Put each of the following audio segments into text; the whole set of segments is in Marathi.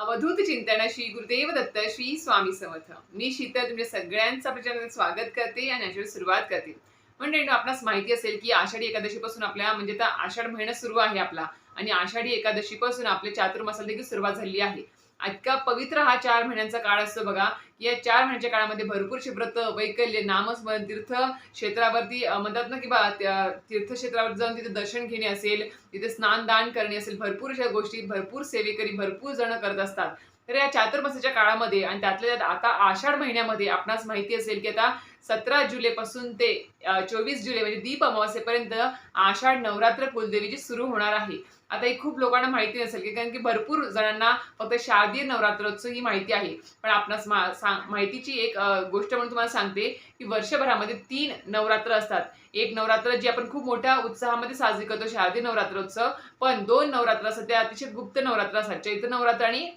अवधूत चिंतन श्री गुरुदेव दत्त श्री स्वामी समर्थ. मी शीतल तुमच्या सगळ्यांचा प्रचार स्वागत करते आणि याच्यावर सुरुवात करते. म्हणजे आपणास माहिती असेल की आषाढी एकादशीपासून आपल्या म्हणजे आता आषाढ महिना सुरू आहे आपला. आणि आषाढी एकादशीपासून आपले चातुर्मासाला देखील सुरुवात झाली आहे. इतका पवित्र हा चार महिन्यांचा काळ असतो बघा की या चार महिन्याच्या काळामध्ये भरपूरशी व्रत वैकल्य नामस्मरण तीर्थ क्षेत्रावरती म्हणतात ना की बा त्या तीर्थक्षेत्रावर जाऊन तिथे दर्शन घेणे असेल तिथे स्नानदान करणे असेल भरपूर अशा गोष्टी भरपूर सेवेकरी भरपूर जण करत असतात. तर या चातुर्मासाच्या काळामध्ये आणि त्यातल्या त्यात आता आषाढ महिन्यामध्ये आपणास माहिती असेल की आता सतरा जुलैपासून ते चोवीस जुलै म्हणजे दीप अमावस्येपर्यंत आषाढ नवरात्र कुलदेवीची सुरू होणार आहे. आता ही खूप लोकांना माहिती नसेल की कारण की भरपूर जणांना फक्त शारदीय नवरात्रोत्सव ही माहिती आहे. पण आपणास मा- सा- माहितीची एक गोष्ट म्हणून तुम्हाला सांगते की वर्षभरामध्ये तीन नवरात्र असतात. एक नवरात्र जी आपण खूप मोठ्या उत्साहामध्ये साजरी करतो शारदीय नवरात्रोत्सव. पण दोन नवरात्र असतात ते अतिशय गुप्त नवरात्र असतात. चैत्र नवरात्र आणि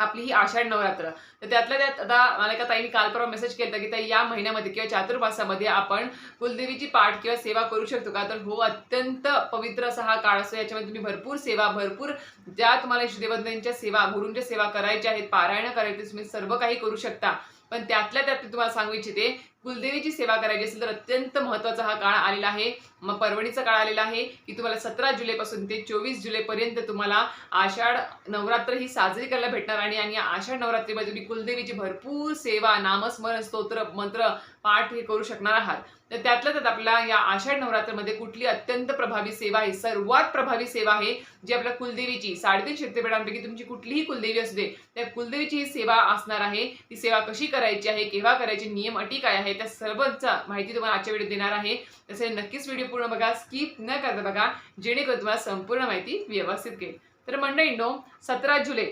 आपली ही आषाढ नवरात्र. तर त्यातल्या त्यात आता मला एका ताईने काल परवा मेसेज केला की ताई या महिन्यामध्ये किंवा चातुर्मासामध्ये आपण कुलदेवीची पाठ किंवा सेवा करू शकतो का? तर हो अत्यंत पवित्र असा हा काळ असतो. याच्यामध्ये तुम्ही भरपूर सेवा भरपूर ज्या तुम्हाला इष्टदेवतांच्या सेवा गुरूंच्या सेवा करायच्या आहेत पारायण करायची तुम्ही सर्व काही करू शकता. पण त्यातल्या त्यात मी तुम्हाला सांगू इच्छिते कुलदेवीची सेवा करायची असेल तर अत्यंत महत्त्वाचा हा काळ आलेला आहे. मग परवणीचा काळ आलेला आहे की तुम्हाला सतरा जुलैपासून ते चोवीस जुलैपर्यंत तुम्हाला आषाढ नवरात्र ही साजरी करायला भेटणार आणि आणि आषाढ नवरात्रीमध्ये तुम्ही कुलदेवीची भरपूर सेवा नामस्मरण स्तोत्र मंत्र पाठ हे करू शकणार आहात. तर त्यातल्या त्यात आपला या आषाढ नवरात्रमध्ये कुठली अत्यंत प्रभावी सेवा आहे सर्वात प्रभावी सेवा आहे जी आपल्या कुलदेवीची साडेतीन शक्तीपीठांपैकी तुमची कुठलीही कुलदेवी असू दे त्या कुलदेवीची ही सेवा असणार आहे. ती सेवा कशी करायची आहे केव्हा करायची नियम अटी काय आहे त्या सर्वचा माहिती तुम्हाला आजच्या व्हिडिओ देणार आहे. तसे नक्कीच व्हिडिओ पूर्ण बघा स्किप न करता बघा जेणेकरून तुम्हाला संपूर्ण माहिती व्यवस्थित घेईल तर मंडळींनो सतरा जुलै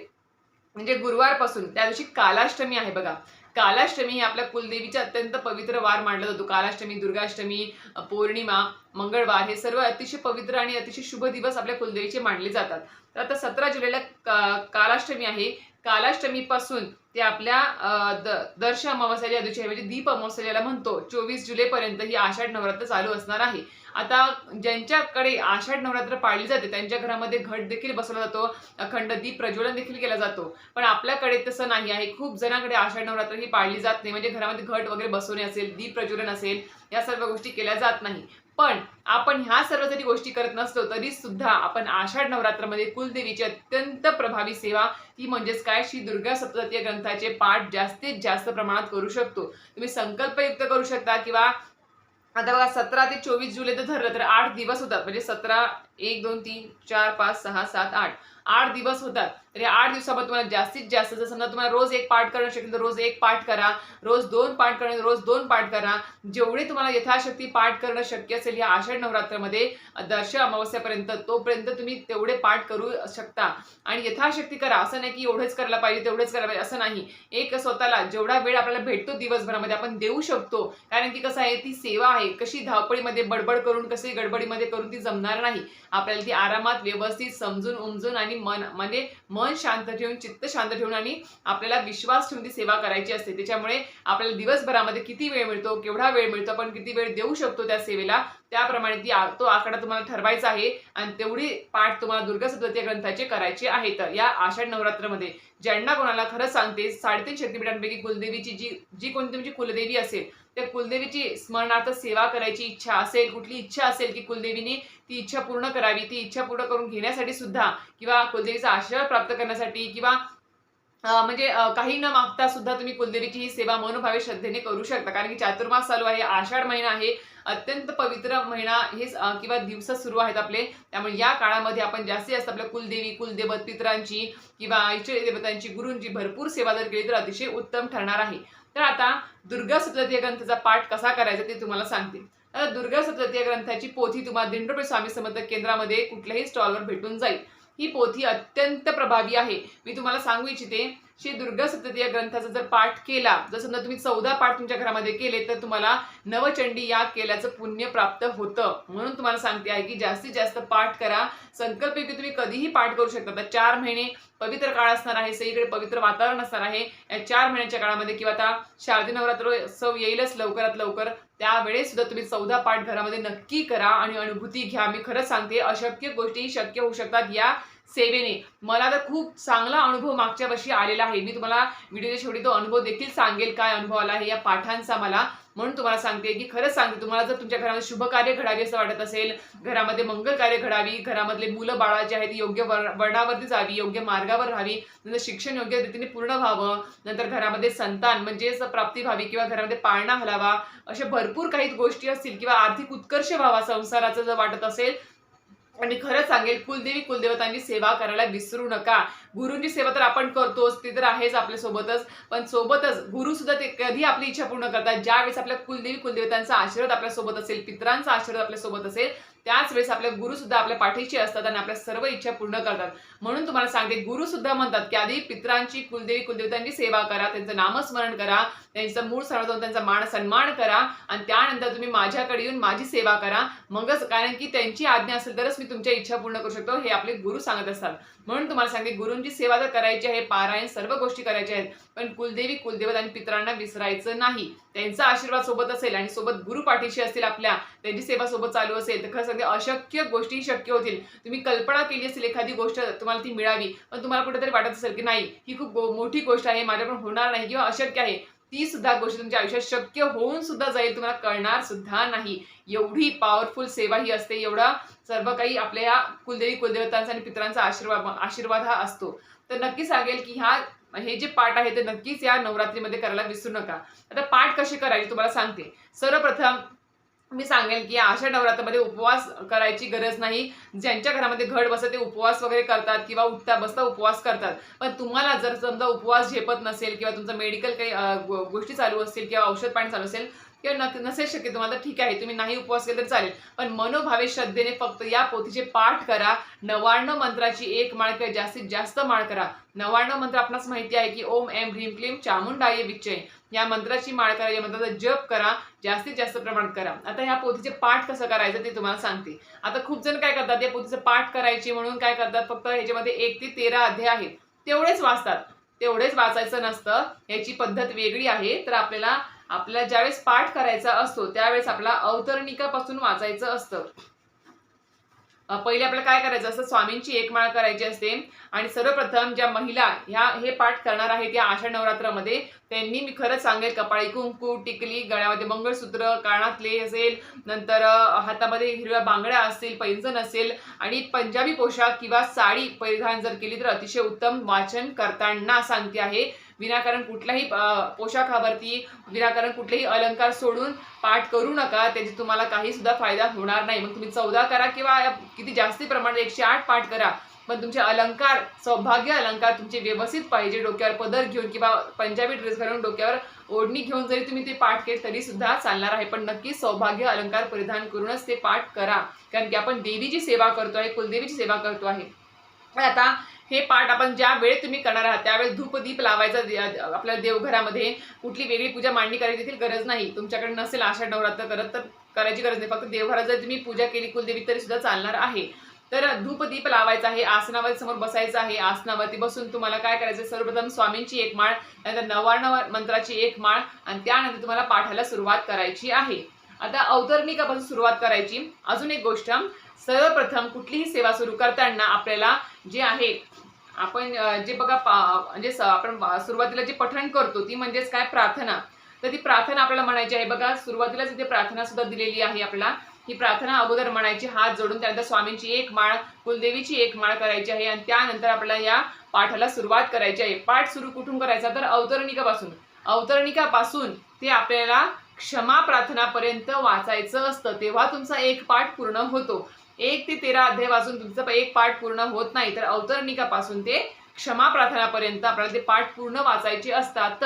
म्हणजे गुरुवारपासून त्या दिवशी कालाष्टमी आहे बघा. कालाष्टमी ही आपल्या कुलदेवीच्या अत्यंत पवित्र वार मानला जातो. कालाष्टमी दुर्गाष्टमी पौर्णिमा मंगळवार हे सर्व अतिशय पवित्र आणि अतिशय शुभ दिवस आपल्या कुलदेवीचे मानले जातात. तर आता सतरा जुलैला का- कालाष्टमी आहे. कालाष्टमीपासून ते आपल्या द- दर्श अमावस्याच्या दिवशी म्हणजे दीप अमावस्याला म्हणतो चोवीस जुलैपर्यंत ही आषाढ नवरात्र चालू असणार आहे. आता ज्यांच्याकडे आषाढ नवरात्र पाळली जाते त्यांच्या घरामध्ये घट देखील बसवला जातो अखंड दीप प्रज्वलन देखील केला जातो. पण आपल्याकडे तसं नाही आहे. खूप जणांकडे आषाढ नवरात्र ही पाळली जात नाही. म्हणजे घरामध्ये घट वगैरे बसवणे असेल दीप प्रज्वलन असेल या सर्व गोष्टी केल्या जात नाही. पण आपण ह्या सर्व जरी गोष्टी करत नसलो तरी सुद्धा आपण आषाढ नवरात्रामध्ये कुलदेवीची अत्यंत प्रभावी सेवा ती म्हणजेच काय? श्री दुर्गा सप्ततीय ग्रंथाचे पाठ जास्तीत जास्त प्रमाणात करू शकतो. तुम्ही संकल्पयुक्त करू शकता किंवा आता बघा सतरा ते चोवीस जुलै तर धरलं तर आठ दिवस होतात. म्हणजे सतरा एक दोन तीन चार पाच सहा सात आठ. आठ दिवस होतात. तर या आठ दिवसामध्ये तुम्हाला जास्तीत जास्त जर समजा तुम्हाला रोज एक पाठ करणं शक्य तर रोज एक पाठ करा. रोज दोन पाठ करणं रोज दोन पाठ करा. जेवढे तुम्हाला यथाशक्ती पाठ करणं शक्य असेल या आषाढ नवरात्रामध्ये दर्श अमावस्यापर्यंत तोपर्यंत तुम्ही तेवढे पाठ करू शकता. आणि यथाशक्ती करा. असं नाही की एवढंच करायला पाहिजे तेवढंच करायला पाहिजे असं नाही. एक स्वतःला जेवढा वेळ आपल्याला भेटतो दिवसभरामध्ये आपण देऊ शकतो. कारण की कसं आहे ती सेवा आहे. कशी धावपळीमध्ये बडबड करून कशी गडबडीमध्ये करून ती जमणार नाही. आपल्याला ती आरामात व्यवस्थित समजून उमजून आणि मन म्हणजे मन शांत ठेवून चित्त शांत ठेवून आणि आपल्याला विश्वास ठेवून ती सेवा करायची असते. त्याच्यामुळे आपल्याला दिवसभरामध्ये किती वेळ मिळतो केवढा वेळ मिळतो आपण किती वेळ देऊ शकतो त्या सेवेला? त्याप्रमाणे ती तो आकडा तुम्हाला ठरवायचा आहे आणि तेवढी पाठ तुम्हाला दुर्गा सप्तती ग्रंथाचे करायचे आहेत या आषाढ नवरात्रमध्ये ज्यांना कोणाला खरंच सांगते साडेतीन शक्तीपीठांपैकी कुलदेवीची जी जी कोणती तुमची कुलदेवी असेल त्या कुलदेवीची स्मरणार्थ सेवा करायची इच्छा असेल कुठली इच्छा असेल की कुलदेवीने ती इच्छा पूर्ण करावी ती इच्छा पूर्ण करून घेण्यासाठी सुद्धा किंवा कुलदेवीचा आशीर्वाद प्राप्त करण्यासाठी किंवा म्हणजे काही न मागता सुद्धा तुम्ही कुलदेवीची ही सेवा मनोभावे श्रद्धेने करू शकता. कारण की चातुर्मास चालू आहे आषाढ महिना आहे अत्यंत पवित्र महिना हे किंवा दिवस सुरू आहेत आपले. त्यामुळे या काळामध्ये आपण जास्तीत जास्त आपल्या कुलदेवी कुलदेवत पितरांची किंवा इष्ट देवतांची गुरूंची भरपूर सेवा जर केली तर अतिशय उत्तम ठरणार आहे. तर आता दुर्गा सप्तती ग्रंथाचा पाठ कसा करायचा ते तुम्हाला सांगते. आता दुर्गा सप्तती ग्रंथाची पोथी तुम्हाला दिंडोपे स्वामी समर्थ केंद्रामध्ये कुठल्याही स्टॉलवर भेटून जाईल. ही पोथी अत्यंत प्रभावी आहे. मी तुम्हाला सांगू इच्छिते श्री दुर्गा या ग्रंथाचा जर पाठ केला जर समजा तुम्ही चौदा पाठ तुमच्या घरामध्ये केले तर तुम्हाला नवचंडी या केल्याचं पुण्य प्राप्त होतं. म्हणून तुम्हाला सांगते आहे की जास्तीत जास्त पाठ करा. संकल्प की तुम्ही कधीही पाठ करू शकता. तर चार महिने पवित्र काळ असणार आहे सगळीकडे पवित्र वातावरण असणार आहे. या चार महिन्याच्या काळामध्ये किंवा आता शारदी नवरात्र उत्सव येईलच लवकरात लवकर. त्यावेळेस सुद्धा तुम्ही चौदा पाठ घरामध्ये नक्की करा आणि अनुभूती घ्या. मी खरंच सांगते अशक्य गोष्टी शक्य होऊ शकतात. या सेवेने. मला तर खूप चांगला अनुभव मागच्या वर्षी आलेला आहे. मी तुम्हाला व्हिडिओच्या शेवटी तो अनुभव देखील सांगेल काय अनुभव आला आहे या पाठांचा मला. म्हणून तुम्हाला सांगते की खरंच सांगते तुम्हाला जर तुमच्या घरामध्ये शुभ कार्य घडावी असं वाटत असेल घरामध्ये मंगल कार्य घडावी घरामधले मुलं बाळा जे आहेत योग्य वर- वर्णावरती जावी योग्य मार्गावर राहावी नंतर शिक्षण योग्य रीतीने पूर्ण व्हावं नंतर घरामध्ये संतान म्हणजे प्राप्ती व्हावी किंवा घरामध्ये पाळणा हलावा अशा भरपूर काही गोष्टी असतील किंवा आर्थिक उत्कर्ष व्हावा संसाराचं जर वाटत असेल आणि खरंच सांगेल कुलदेवी कुलदेवतांची सेवा करायला विसरू नका. गुरूंची सेवा तर आपण करतोच ती तर आहेच आपल्या सोबतच पण सोबतच गुरु सुद्धा ते कधी आपली इच्छा पूर्ण करतात? ज्यावेळेस आपल्या कुलदेवी कुलदेवतांचा आशीर्वाद आपल्यासोबत असेल पित्रांचा आशीर्वाद आपल्यासोबत असेल त्याच वेळेस आपल्या गुरु सुद्धा आपल्या पाठीशी असतात आणि आपल्या सर्व इच्छा पूर्ण करतात. म्हणून तुम्हाला सांगते गुरु सुद्धा म्हणतात की आधी पित्रांची कुलदेवी कुलदेवतांची सेवा करा त्यांचं नामस्मरण करा त्यांचं मूळ सर्व जाऊन त्यांचा मान सन्मान करा आणि त्यानंतर तुम्ही माझ्याकडे येऊन माझी सेवा करा. मगच कारण की त्यांची आज्ञा असेल तरच मी तुमच्या इच्छा पूर्ण करू शकतो हे आपले गुरु सांगत असतात. म्हणून तुम्हाला सांगते गुरूंची सेवा तर करायची आहे पारायण सर्व गोष्टी करायच्या आहेत. पण कुलदेवी कुलदेवत आणि पित्रांना विसरायचं नाही. त्यांचा आशीर्वाद सोबत असेल आणि सोबत गुरु पाठीशी असतील आपल्या त्यांची सेवा सोबत चालू असेल तर खरं सांगते अशक्य गोष्टी शक्य होतील. तुम्ही कल्पना केली असेल एखादी गोष्ट तुम्हाला ती मिळावी पण तुम्हाला कुठेतरी वाटत असेल की नाही ही खूप गो- मोठी गोष्ट आहे माझ्याकडून होणार नाही किंवा अशक्य आहे. ती सुद्धा गोष्ट तुमच्या आयुष्यात शक्य होऊन सुद्धा जाईल तुम्हाला कळणार सुद्धा नाही. एवढी पॉवरफुल सेवा ही असते एवढा सर्व काही आपल्या या कुलदेवी कुलदेवतांचा आणि पित्रांचा आशीर्वाद आशीर्वाद हा असतो. तर नक्की सांगेल की ह्या हे जे पाठ आहे ते नक्कीच या नवरात्रीमध्ये करायला विसरू नका. आता पाठ कसे करायचे तुम्हाला सांगते. सर्वप्रथम मी सांगेल की अशा नवरात्रामध्ये उपवास करायची गरज नाही. ज्यांच्या घरामध्ये घड बसत ते उपवास वगैरे करतात किंवा उठता बसता उपवास करतात. पण तुम्हाला जर समजा उपवास झेपत नसेल किंवा तुमचं मेडिकल काही गोष्टी चालू असतील किंवा औषध पाणी चालू असेल किंवा न- नसेल शक्य तुम्हाला ठीक आहे तुम्ही नाही उपवास केला तर चालेल. पण मनोभावे श्रद्धेने फक्त या पोथीचे पाठ करा. नव्याण्णव मंत्राची एक माळ किंवा जास्तीत जास्त माळ करा. नव्याण्णव मंत्र आपणास माहिती आहे की ओम एम ह्रीम क्लीम चामुंडाये विच्चय. या मंत्राची माळ करा या मंत्राचा जप करा जास्तीत जास्त प्रमाणात करा. आता ह्या पोथीचे पाठ कसं करायचं ते तुम्हाला सांगते. आता खूप जण काय करतात या पोथीचं पाठ करायचे म्हणून काय करतात फक्त ह्याच्यामध्ये एक ते तेरा अध्याय आहेत. तेवढेच वाचतात. तेवढेच वाचायचं नसतं. याची पद्धत वेगळी आहे. तर आपल्याला आपल्याला ज्यावेळेस पाठ करायचा असतो त्यावेळेस आपला अवतरणिकापासून वाचायचं असतं. पहिले आपल्याला काय करायचं असतं? स्वामींची एक माळ करायची असते. आणि सर्वप्रथम ज्या महिला ह्या हे पाठ करणार आहेत या आषाढ नवरात्रामध्ये त्यांनी मी खरंच सांगेल कपाळी कुंकू टिकली गळ्यामध्ये मंगळसूत्र कानातले असेल नंतर हातामध्ये हिरव्या बांगड्या असतील पैंजण असेल आणि पंजाबी पोशाख किंवा साडी परिधान जर केली तर अतिशय उत्तम वाचन करताना सांगते आहे. विनाकारण कुठलाही पोशाखावरती विनाकारण कुठलेही अलंकार सोडून पाठ करू नका. त्याचे तुम्हाला काही सुद्धा फायदा होणार नाही. मग तुम्ही चौदा करा किंवा किती जास्ती प्रमाणात एकशे आठ पाठ करा. पण तुमचे अलंकार सौभाग्य अलंकार तुमचे व्यवस्थित पाहिजे. डोक्यावर पदर घेऊन किंवा पंजाबी ड्रेस घालून डोक्यावर ओढणी घेऊन जरी तुम्ही ते पाठ केले तरी सुद्धा चालणार आहे. पण नक्की सौभाग्य अलंकार परिधान करूनच ते पाठ करा. कारण की आपण देवीची सेवा करतो आहे कुलदेवीची सेवा करतो आहे आता हे पाठ आपण ज्या वेळेत तुम्ही करणार आहात त्यावेळेस धूपदीप लावायचा दे- आपल्या देवघरामध्ये कुठली वेगळी पूजा मांडणी करायची देखील गरज नाही. तुमच्याकडे नसेल आषाढ नवरात्र करत तर करायची गरज नाही. फक्त देवघरात जर तुम्ही पूजा केली कुलदेवी तरी सुद्धा चालणार आहे. तर धूपदीप लावायचा आहे आसनावर समोर बसायचं आहे. आसनावरती बसून तुम्हाला काय करायचं? सर्वप्रथम स्वामींची एक माळ त्यानंतर नव्याण्णव मंत्राची एक माळ आणि त्यानंतर तुम्हाला पाठाला सुरुवात करायची आहे. आता अवतरणिकापासून सुरुवात करायची. अजून एक गोष्ट सर्वप्रथम कुठलीही सेवा सुरू करताना आपल्याला जे आहे आपण जे बघा पा- म्हणजे आपण सुरुवातीला जे पठण करतो ती म्हणजेच काय? प्रार्थना. तर ती प्रार्थना आपल्याला म्हणायची आहे. बघा सुरुवातीलाच इथे प्रार्थना सुद्धा दिलेली आहे आपल्याला. ही प्रार्थना अगोदर म्हणायची हात जोडून त्यानंतर स्वामींची एक माळ कुलदेवीची एक माळ करायची आहे आणि त्यानंतर आपल्याला या पाठाला सुरुवात करायची आहे. पाठ सुरू कुठून करायचा? तर अवतरणिकापासून. अवतरणिकापासून ते आपल्याला क्षमा प्रार्थनापर्यंत वाचायचं असतं तेव्हा तुमचा एक पाठ पूर्ण होतो. एक ते तेरा अध्याय वाचून तुमचा एक पाठ पूर्ण होत नाही तर अवतरणिकापासून ते क्षमा प्रार्थनापर्यंत आपल्याला ते पाठ पूर्ण वाचायचे असतात.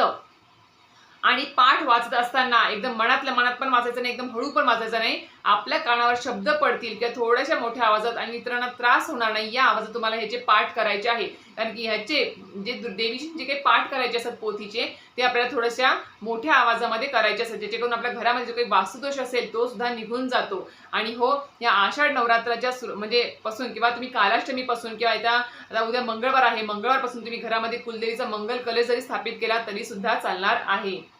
आणि पाठ वाचत असताना एकदम मनातल्या मनात पण वाचायचं नाही एकदम हळू पण वाचायचं नाही. आपल्या कानावर शब्द पडतील किंवा थोड्याशा मोठ्या आवाजात आणि इतरांना त्रास होणार नाही या आवाजात तुम्हाला ह्याचे पाठ करायचे आहे. कारण की ह्याचे जे दु- देवीचे जे काही पाठ करायचे असतात पोथीचे ते आपल्याला थोड्याशा मोठ्या आवाजामध्ये करायचे असतात. जेणेकरून आपल्या घरामध्ये जो काही वास्तुदोष असेल तो सुद्धा निघून जातो. आणि हो या आषाढ नवरात्राच्या सुरू म्हणजे पासून किंवा तुम्ही कालाष्टमीपासून किंवा आता आता उद्या मंगळवार आहे मंगळवारपासून तुम्ही घरामध्ये कुलदेवीचा मंगल कलश जरी स्थापित केला तरी सुद्धा चालणार आहे.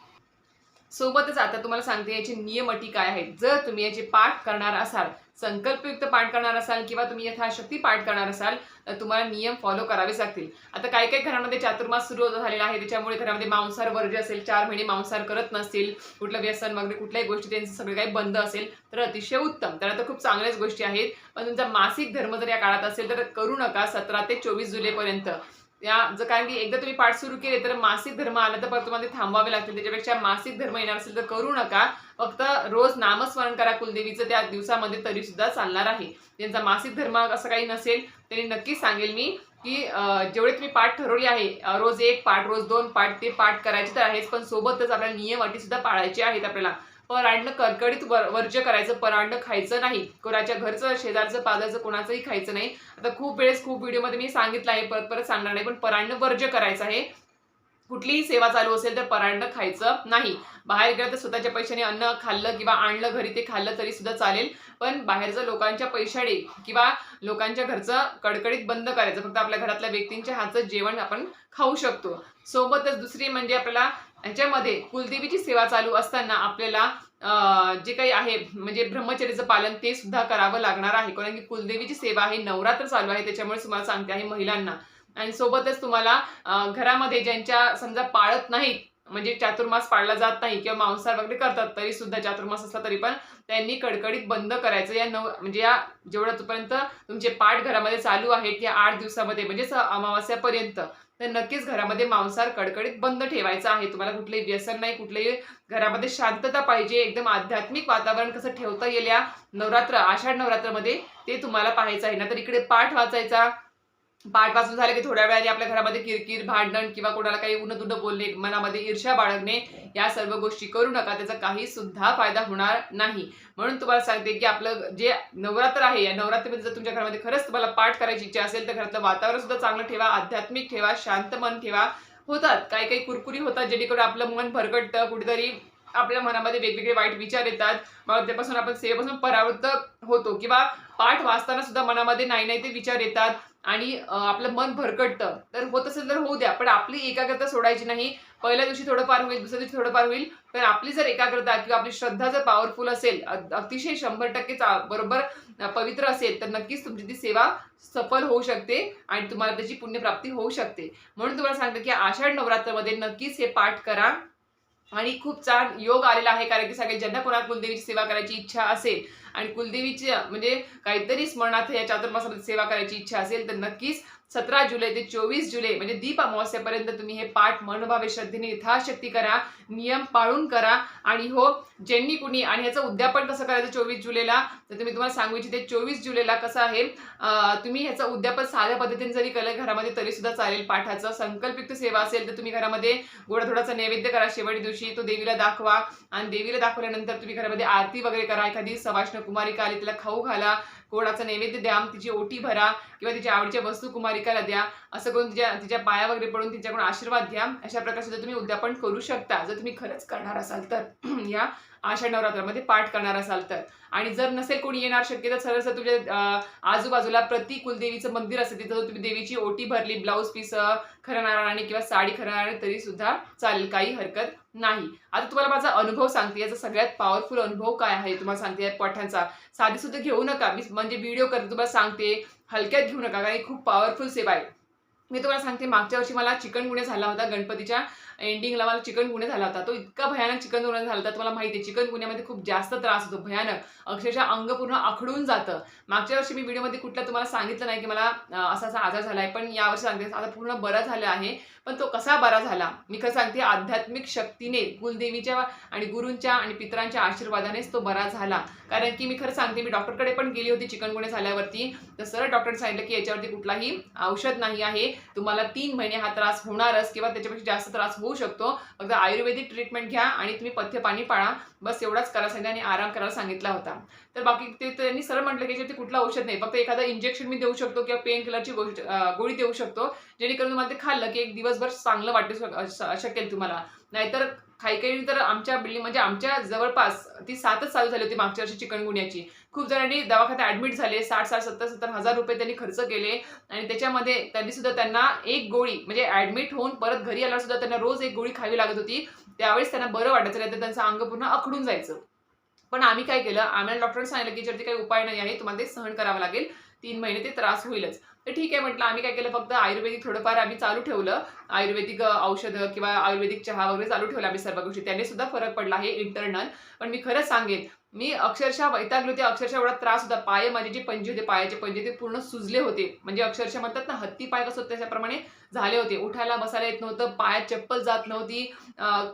सोबतच आता तुम्हाला सांगते याचे नियम अटी काय आहेत? जर तुम्ही याचे पाठ करणार असाल संकल्पयुक्त पाठ करणार असाल किंवा तुम्ही यथाशक्ती पाठ करणार असाल तर तुम्हाला नियम फॉलो करावेच लागतील. आता काही काही घरामध्ये चातुर्मास सुरू झालेला आहे त्याच्यामुळे घरामध्ये मांसाहार वर्ज असेल चार महिने मांसाहार करत नसतील कुठलं व्यसन वगैरे कुठल्याही गोष्टी त्यांचं सगळं काही बंद असेल तर अतिशय उत्तम. तर तर खूप चांगल्याच गोष्टी आहेत. पण तुमचा मासिक धर्म जर या काळात असेल तर करू नका सतरा ते चोवीस जुलैपर्यंत. या जर कारण की एकदा तुम्ही पाठ सुरू केले तर मासिक धर्म आला तर परत तुम्हाला थांबावे थांबवावे लागतील. त्याच्यापेक्षा मासिक धर्म येणार असेल तर करू नका. फक्त रोज नामस्मरण करा कुलदेवीचं त्या दिवसामध्ये तरी सुद्धा चालणार आहे. त्यांचा मासिक धर्म असं काही नसेल त्यांनी नक्कीच सांगेल मी की जेवढे तुम्ही पाठ ठरवले आहे रोज एक पाठ रोज दोन पाठ ते पाठ करायचे तर आहेच पण सोबतच आपल्याला नियम अटी सुद्धा पाळायचे आहेत आपल्याला. परांड कडकडीत वर- वर्ज्य करायचं परांड खायचं नाही. कोणाच्या घरचं शेजारचं पादाचं कोणाचंही खायचं नाही. आता खूप वेळेस खूप व्हिडिओमध्ये मी सांगितलं आहे परत परत सांगणार नाही पण परांड वर्ज्य करायचं आहे. कुठलीही सेवा चालू असेल तर परांड खायचं नाही. बाहेर गेलं तर स्वतःच्या पैशाने अन्न खाल्लं किंवा आणलं घरी ते खाल्लं तरी सुद्धा चालेल. पण बाहेरचं लोकांच्या पैशाने किंवा लोकांच्या घरचं कडकडीत बंद करायचं. फक्त आपल्या घरातल्या व्यक्तींच्या हातचं जेवण आपण खाऊ शकतो. सोबतच दुसरी म्हणजे आपल्याला ह्याच्यामध्ये कुलदेवीची सेवा चालू असताना आपल्याला जे काही आहे म्हणजे ब्रह्मचर्याचं पालन ते सुद्धा करावं लागणार आहे. कारण की कुलदेवीची सेवा आहे नवरात्र चालू आहे त्याच्यामुळे तुम्हाला सांगते आहे महिलांना. आणि सोबतच तुम्हाला घरामध्ये ज्यांच्या समजा पाळत नाहीत म्हणजे चातुर्मास पाळला जात नाही किंवा मांसाहार वगैरे करतात तरी सुद्धा चातुर्मास असला तरी पण त्यांनी कडकडीत बंद करायचं. या नव म्हणजे या जेवढं तोपर्यंत तुमचे पाठ घरामध्ये चालू आहेत या आठ दिवसामध्ये म्हणजेच अमावास्यापर्यंत. तर नक्कीच घरामध्ये मांसाहार कडकडीत बंद ठेवायचा आहे. तुम्हाला कुठले व्यसन नाही कुठलेही घरामध्ये शांतता पाहिजे एकदम आध्यात्मिक वातावरण कसं ठेवता येईल या नवरात्र आषाढ नवरात्रमध्ये ते तुम्हाला पाहायचं आहे. ना तर इकडे पाठ वाचायचा पाठ वाचून झालं की थोड्या वेळाने आपल्या घरामध्ये किरकिर भांडण किंवा कोणाला काही उन्नत उन्नत बोलणे मनामध्ये ईर्ष्या बाळगणे या सर्व गोष्टी करू नका. त्याचा काही सुद्धा फायदा होणार नाही. म्हणून तुम्हाला सांगते की आपलं जे नवरात्र आहे या नवरात्रीमध्ये जर तुमच्या घरामध्ये खरंच तुम्हाला पाठ करायची इच्छा असेल तर घरातलं वातावरण सुद्धा चांगलं ठेवा आध्यात्मिक ठेवा शांत मन ठेवा. होतात. काही काही कुरकुरी होतात जेणेकरून आपलं मन भरकटतं. कुठेतरी आपल्या मनामध्ये वेगवेगळे वाईट विचार येतात. मग त्यापासून आपण सेवेपासून परावृत्त होतो. किंवा पाठ वाचताना सुद्धा मनामध्ये नाही नाही ते विचार येतात. आणि आपलं मन भरकटतं. तर होत असेल तर होऊ द्या पण आपली एकाग्रता सोडायची नाही. पहिल्या दिवशी थोडंफार होईल दुसऱ्या दिवशी थोडंफार होईल. पण आपली जर एकाग्रता किंवा आपली श्रद्धा जर पॉवरफुल असेल अतिशय शंभर टक्के चा- बरोबर पवित्र असेल तर नक्कीच तुमची ती सेवा सफल होऊ शकते आणि तुम्हाला त्याची पुण्यप्राप्ती होऊ शकते. म्हणून तुम्हाला सांगते की आषाढ नवरात्रमध्ये नक्कीच हे पाठ करा. आणि खूप छान योग आलेला आहे कारण की सगळे ज्यांना कोणा कुलदेवीची सेवा करायची इच्छा असेल आणि कुलदेवीची म्हणजे काहीतरी स्मरणार्थ या चातुर्मासामध्ये सेवा करायची इच्छा असेल तर नक्कीच सतरा जुलै ते चोवीस जुलै म्हणजे दीप अमावस्यापर्यंत तुम्ही हे पाठ मनोभावे श्रद्धेने यथाशक्ती करा नियम पाळून करा. आणि हो ज्यांनी कुणी आणि ह्याचं उद्यापन कसं करायचं चोवीस जुलैला? तर तुम्ही तुम्हाला सांगू इच्छिते चोवीस जुलैला कसं आहे तुम्ही ह्याचं उद्यापन साध्या पद्धतीने जरी केलं घरामध्ये तरी सुद्धा चालेल पाठाचं. संकल्पयुक्त सेवा असेल तर तुम्ही घरामध्ये गोडाधोडाचा नैवेद्य करा शेवटी दिवशी तो देवीला दाखवा. आणि देवीला दाखवल्यानंतर तुम्ही घरामध्ये आरती वगैरे करा एखादी सवाष्ण कुमारिका आली तिला खाऊ घाला गोडाचा नैवेद्य द्या तिची ओटी भरा किंवा तिच्या आवडीच्या वस्तू कुमारिकाला द्या. असं करून तिच्या तिच्या पाया वगैरे पडून तिच्याकडून आशीर्वाद घ्या. अशा प्रकारे सुद्धा तुम्ही उद्यापन करू शकता जर तुम्ही खरंच करणार असाल तर. या आषाढ नवरात्रामध्ये पाठ करणार असाल तर. आणि जर नसेल कोणी येणार शक्य तर सरळ तुझ्या आजूबाजूला प्रति कुलदेवीचं मंदिर असेल तिथं तुम्ही देवीची ओटी भरली ब्लाऊज पीस खरं नारळाने किंवा साडी खरं नारळाने तरी सुद्धा चालेल काही हरकत नाही. आता तुम्हाला माझा अनुभव सांगते याचा सगळ्यात पॉवरफुल अनुभव काय आहे तुम्हाला सांगते या पाठांचा. साधी सुद्धा घेऊ नका मी म्हणजे व्हिडिओ करते तुम्हाला सांगते हलक्यात घेऊ नका कारण ही खूप पॉवरफुल सेवा आहे. मी तुम्हाला सांगते मागच्या वर्षी मला चिकनगुण्या झाला होता गणपतीच्या. एंडिंगला मला चिकन चिकनगुन्हे झाला होता. तो इतका भयानक चिकनगुन्हा झाला होता तुम्हाला माहिती आहे चिकन गुन्ह्यामध्ये खूप जास्त त्रास होतो भयानक. अक्षरशः अंग पूर्ण आखडून जातं. मागच्या वर्षी मी व्हिडिओमध्ये कुठला तुम्हाला सांगितलं नाही की मला असा असा आजार झाला आहे पण यावर्षी सांगते आता पूर्ण बरं झालं आहे. पण तो कसा बरा झाला? मी खरं सांगते आध्यात्मिक शक्तीने कुलदेवीच्या आणि गुरूंच्या आणि पितरांच्या आशीर्वादानेच तो बरा झाला. कारण की मी खरं सांगते मी डॉक्टरकडे पण गेली होती चिकनगुन्हे झाल्यावरती. तर सरळ डॉक्टरने सांगितलं की याच्यावरती कुठलाही औषध नाही आहे. तुम्हाला तीन महिने हा त्रास होणारच किंवा त्याच्यापेक्षा जास्त त्रास होऊ शकतो. फक्त आयुर्वेदिक ट्रीटमेंट घ्या आणि तुम्ही पथ्य पाणी पाळा. बस एवढाच करा सांगितलं आणि आराम करायला सांगितला होता. तर बाकी ते त्यांनी सरळ म्हटलं की याच्यावरती कुठलं औषध नाही. फक्त एखादं इंजेक्शन मी देऊ शकतो किंवा पेन किलरची गोष्ट गोळी देऊ शकतो. जेणेकरून तुम्हाला ते खाल्लं की एक दिवस दिवसभर चांगलं वाटू शकेल तुम्हाला. नाहीतर काही काही तर आमच्या बिल्डिंग म्हणजे आमच्या जवळपास ती सातच चालू झाली होती मागच्या वर्षी चिकनगुन्याची खूप जणांनी दवाखान्यात ऍडमिट झाले साठ साठ सत्तर सत्तर हजार रुपये त्यांनी खर्च केले आणि त्याच्यामध्ये त्यांनी सुद्धा त्यांना एक गोळी म्हणजे ऍडमिट होऊन परत घरी आल्यावर सुद्धा त्यांना रोज एक गोळी खावी लागत होती. त्यावेळेस त्यांना बरं वाटायचं नाही तर त्यांचं अंग पूर्ण अखडून जायचं. पण आम्ही काय केलं? आम्हाला डॉक्टरने सांगितलं की याच्यावरती काही उपाय नाही आहे तुम्हाला ते सहन करावं लागेल. तीन महिने ते त्रास होईलच. तर ठीक आहे म्हटलं आम्ही काय केलं फक्त आयुर्वेदिक थोडंफार आम्ही चालू ठेवलं. आयुर्वेदिक औषधं किंवा आयुर्वेदिक चहा वगैरे चालू ठेवला आम्ही सर्व गोष्टी. त्याने सुद्धा फरक पडला आहे इंटरनल पण मी खरंच सांगेन मी अक्षरशः वैतागली होते. अक्षरशः एवढा त्रास होता. पाय माझे जे पंजे होते पायाचे पंजे ते पूर्ण सुजले होते. म्हणजे अक्षरशः म्हणतात ना हत्ती पाय कसं होतं त्याच्याप्रमाणे झाले होते. उठायला बसायला येत नव्हतं पायात चप्पल जात नव्हती.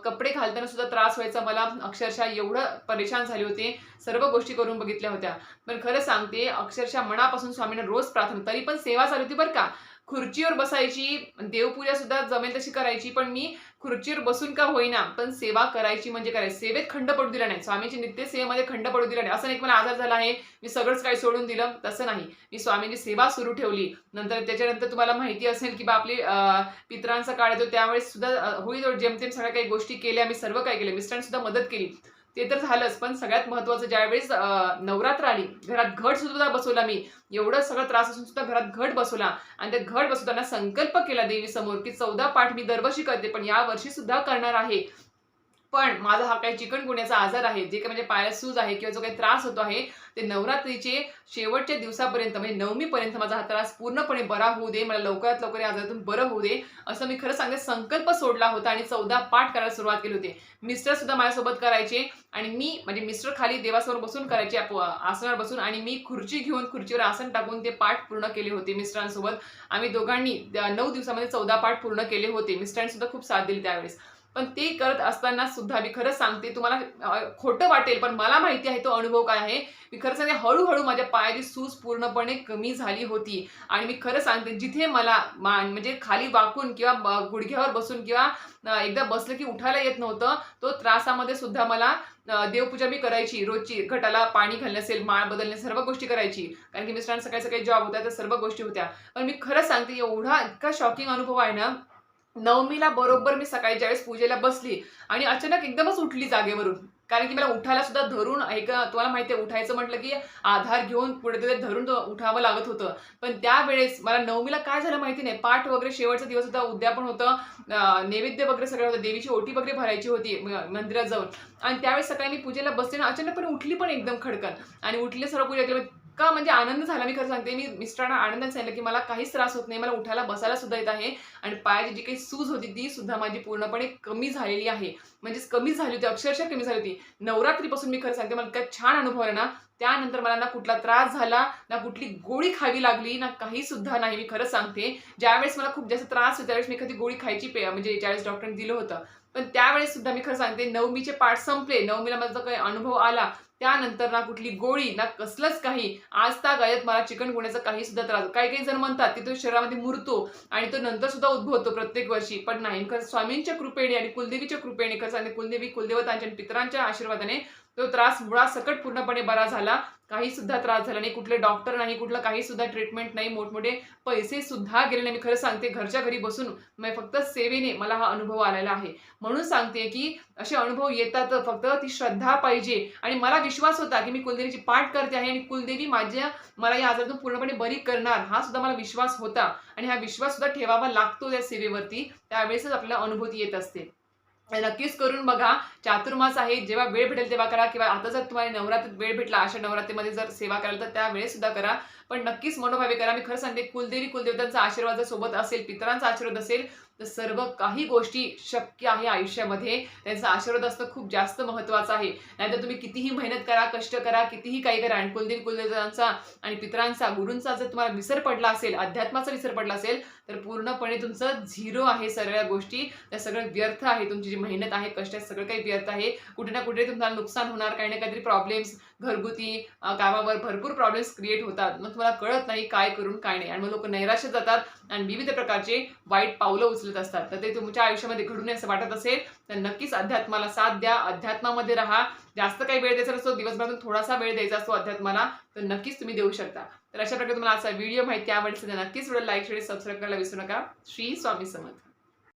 कपडे घालताना सुद्धा त्रास व्हायचा. मला अक्षरशः एवढं परेशान झाले होते. सर्व गोष्टी करून बघितल्या होत्या. पण खरं सांगते अक्षरशः मनापासून स्वामींना रोज प्रार्थना तरी पण सेवा चालू होती बरं का. खुर्चीवर बसायची देवपूजा सुद्धा जमेल तशी करायची. पण मी खुर्चीवर बसून का होईना पण सेवा करायची म्हणजे करायची सेवेत खंड पडू दिला नाही. स्वामीची नित्य सेवेमध्ये खंड पडू दिला नाही. असं नाही मला आजार झाला आहे मी सगळंच काही सोडून दिलं. तसं नाही. मी स्वामींची सेवा सुरू ठेवली. नंतर त्याच्यानंतर तुम्हाला माहिती असेल की बा आपली पित्रांचा काळ येतो त्यावेळेस सुद्धा होईल जेमतेम सगळ्या काही गोष्टी केल्या मी सर्व काही केलं. मिस्टरांनी सुद्धा मदत केली. ते तर झालंच पण सगळ्यात महत्वाचं ज्यावेळेस नवरात्र आली घरात घट सुद्धा बसवला मी. एवढं सगळं त्रास असून सुद्धा घरात घट बसवला. आणि त्या घट बसवताना संकल्प केला देवी समोर की चौदा पाठ मी दरवर्षी करते पण या वर्षी सुद्धा करणार आहे. पण माझा हा काही चिकनगुण्याचा आजार आहे जे काही म्हणजे पायाला सूज आहे किंवा जो काही त्रास होतो आहे ते नवरात्रीचे शेवटच्या दिवसापर्यंत म्हणजे नवमीपर्यंत माझा हा त्रास पूर्णपणे बरा होऊ दे मला लवकरात लवकर या आजारातून बरं होऊ दे असं मी खरं सांगते संकल्प सोडला होता आणि चौदा पाठ करायला सुरुवात केली होती. मिस्टर सुद्धा माझ्यासोबत करायचे आणि मी म्हणजे मिस्टर खाली देवासमोर बसून करायचे आसनावर बसून आणि मी खुर्ची घेऊन खुर्चीवर आसन टाकून ते पाठ पूर्ण केले होते मिस्टरांसोबत. आम्ही दोघांनी नऊ दिवसामध्ये चौदा पाठ पूर्ण केले होते मिस्टरांनी सुद्धा खूप साथ दिली त्यावेळेस. पण ते करत असताना सुद्धा मी खरंच सांगते तुम्हाला खोटं वाटेल पण मला माहिती आहे तो अनुभव काय आहे. मी खरं सांगते हळूहळू माझ्या पायाची सूज पूर्णपणे कमी झाली होती. आणि मी खरं सांगते जिथे मला मान म्हणजे खाली वाकून किंवा गुडघ्यावर बसून किंवा एकदा बसलं की उठायला येत नव्हतं तो त्रासामध्ये सुद्धा मला देवपूजा मी करायची रोजची घटाला पाणी घालणे असेल माळ बदलणे सर्व गोष्टी करायची. कारण की मिस्टरांना सकाळी सकाळी जॉब होता तर सर्व गोष्टी होत्या. पण मी खरंच सांगते एवढा इतका शॉकिंग अनुभव आहे ना नवमीला बरोबर मी सकाळी ज्यावेळेस पूजेला बसली आणि अचानक एकदमच उठली जागेवरून. कारण की मला उठायला सुद्धा धरून एक तुम्हाला माहिती आहे उठायचं म्हटलं की आधार घेऊन पुढे तिथे धरून उठावं लागत होतं. पण त्यावेळेस मला नवमीला काय झालं माहिती नाही. पाठ वगैरे शेवटचा दिवस होता उद्यापन होतं नैवेद्य वगैरे सगळं होतं देवीची ओटी वगैरे भरायची होती मंदिरात जाऊन. आणि त्यावेळेस सकाळी मी पूजेला बसते आणि अचानकपणे उठली पण एकदम खडकन. आणि उठली सर्व पूजा केली का म्हणजे आनंद झाला मी खरं सांगते. मी मिस्टरांना आनंदात सांगितलं की मला काहीच त्रास होत नाही मला उठायला बसायला सुद्धा येत आहे. आणि पायाची जी काही सूज होती ती सुद्धा माझी पूर्णपणे कमी झालेली आहे. म्हणजेच कमी झाली होती अक्षरशः कमी झाली होती. नवरात्रीपासून मी खरं सांगते मला इतका छान अनुभव आहे ना त्यानंतर मला ना कुठला त्रास झाला ना कुठली गोळी खावी लागली ना काही सुद्धा नाही मी खरंच सांगते. ज्यावेळेस मला खूप जास्त त्रास होतो त्यावेळेस मी एखादी गोळी खायची पे म्हणजे ज्यावेळेस डॉक्टरने दिलं होतं. पण त्यावेळेस सुद्धा मी खरं सांगते नवमीचे पाठ संपले नवमीला माझा काही अनुभव आला त्यानंतर ना कुठली गोळी ना कसलंच काही. आज त्या गायत मला चिकन गुण्याचा काही सुद्धा त्रास. काही काही जण म्हणतात की तो शरीरामध्ये मुरतो आणि तो नंतर सुद्धा उद्भवतो प्रत्येक वर्षी. पण नाही खरं स्वामींच्या कृपेने आणि कुलदेवीच्या कृपेने खरं सांगते कुलदेवी कुलदेवतांच्या पितरांच्या आशीर्वादाने तो त्रास मुळासकट पूर्णपणे बरा झाला. काही सुद्धा त्रास झाला नाही कुठले डॉक्टर नाही कुठलं काही सुद्धा ट्रीटमेंट नाही मोठमोठे पैसे सुद्धा गेले नाही. मी खरं सांगते घरच्या घरी बसून मी फक्त सेवेने मला हा अनुभव आलेला आहे. म्हणून सांगते की असे अनुभव येतात फक्त ती श्रद्धा पाहिजे. आणि मला विश्वास होता की मी कुलदेवीची पाठ करते आहे आणि कुलदेवी माझ्या मला या आजारातून पूर्णपणे बरी करणार हा सुद्धा मला विश्वास होता. आणि हा विश्वास सुद्धा ठेवावा लागतो त्या सेवेवरती. त्यावेळेसच आपल्याला अनुभूती येत असते. नक्कीच करून बघा. चातुर्मास आहे. जेव्हा वेळ भेटेल तेव्हा करा किंवा आता जर तुम्हाला नवरात्रीत वेळ भेटला अशा नवरात्रीमध्ये जर सेवा कराल तर त्या वेळेस सुद्धा करा. पण नक्कीच मनोभावे करा. मी खरं सांगते कुलदेवी कुलदेवतांचा आशीर्वाद जर सोबत असेल पितरांचा आशीर्वाद असेल तर सर्व काही गोष्टी शक्य आहे आयुष्यामध्ये. त्यांचा आशीर्वाद असणं खूप जास्त महत्त्वाचं आहे. नाहीतर तुम्ही कितीही मेहनत करा कष्ट करा कितीही काही करा आणि कुलदेव कुलदेवतांचा आणि पितरांचा गुरूंचा जर तुम्हाला विसर पडला असेल अध्यात्माचा विसर पडला असेल तर पूर्णपणे तुमचं झिरो आहे सगळ्या गोष्टी. त्या सगळं व्यर्थ आहे तुमची जी मेहनत आहे कष्ट आहे सगळं काही व्यर्थ आहे. कुठे ना कुठे तुम्हाला नुकसान होणार काही ना काहीतरी प्रॉब्लेम्स घरगुती कामावर भरपूर प्रॉब्लेम्स क्रिएट होतात. मग तुम्हाला कळत नाही काय करून काय नाही. आणि मग लोक नैराश्य जातात आणि विविध प्रकारचे वाईट पावलं उचलत असतात. तर ते तुमच्या आयुष्यामध्ये घडून असं वाटत असेल तर नक्कीच अध्यात्माला साथ द्या. अध्यात्मामध्ये राहा. जास्त काही वेळ द्यायचा असतो दिवसभरातून थोडासा वेळ द्यायचा असतो अध्यात्माला तर नक्कीच तुम्ही देऊ शकता. तर अशा प्रकारे तुम्हाला असा व्हिडिओ माहिती आवडली तर नक्कीच व्हिडिओ लाईक शेअर सबस्क्राईब करायला विसरू नका. श्री स्वामी समर्थ.